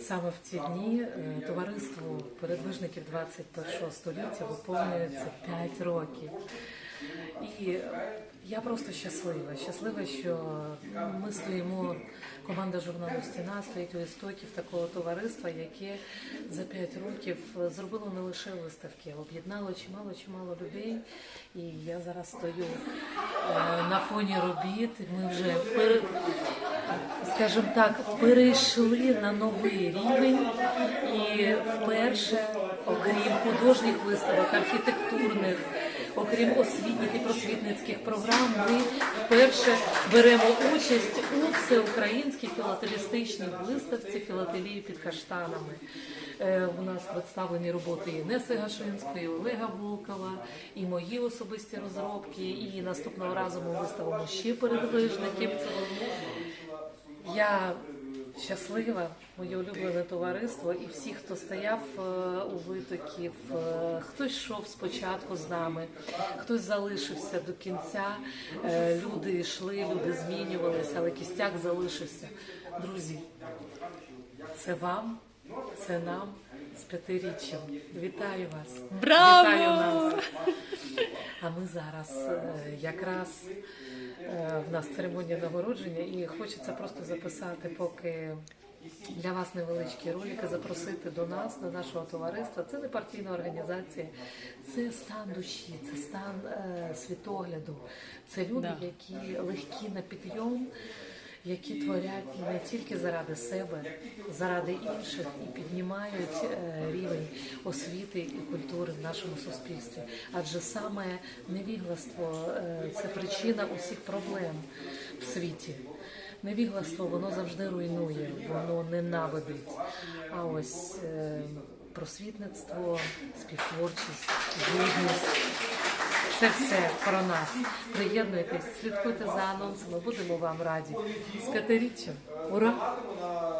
Саме в ці дні е, товариству передвижників 21 століття виповнюється 5 років. І я просто щаслива. Щаслива, що ми стоїмо, команда журналу Стіна стоїть у істоків такого товариства, яке за 5 років зробило не лише виставки, а об'єднало чимало чимало людей. І я зараз стою е, на фоні робіт. Ми вже скажімо так, перейшли на новий рівень і вперше, окрім художніх виставок, архітектурних, окрім освітніх і просвітницьких програм, ми вперше беремо участь у всеукраїнській філателістичній виставці філателії під каштанами. Е, У нас представлені роботи Інеси Гашинської, Олега Волкова, і мої особисті розробки. І наступного разу ми виставимо ще передвижників. Я щаслива, моє улюблене товариство, і всі, хто стояв е, у витоків, е, хтось йшов спочатку з нами, хтось залишився до кінця. Е, Люди йшли, люди змінювалися, але кістяк залишився. Друзі, це вам, це нам з п'ятиріччям. Вітаю вас! Браво! Вітаю нас! А ми зараз якраз в нас церемонія нагородження, і хочеться просто записати, поки для вас невеличкі ролики, запросити до нас, до нашого товариства. Це не партійна організація, це стан душі, це стан е, світогляду. Це люди, які легкі на підйом. Які творять не тільки заради себе, заради інших і піднімають е, рівень освіти і культури в нашому суспільстві. Адже саме невігластво е, це причина усіх проблем в світі. Невігластво воно завжди руйнує, воно ненавидить. А ось е, просвітництво, співтворчість, гідність. Це все про нас. Приєднуйтесь, слідкуйте за анонсами, будемо вам раді. З п'ятиріччям. Ура! на 63-м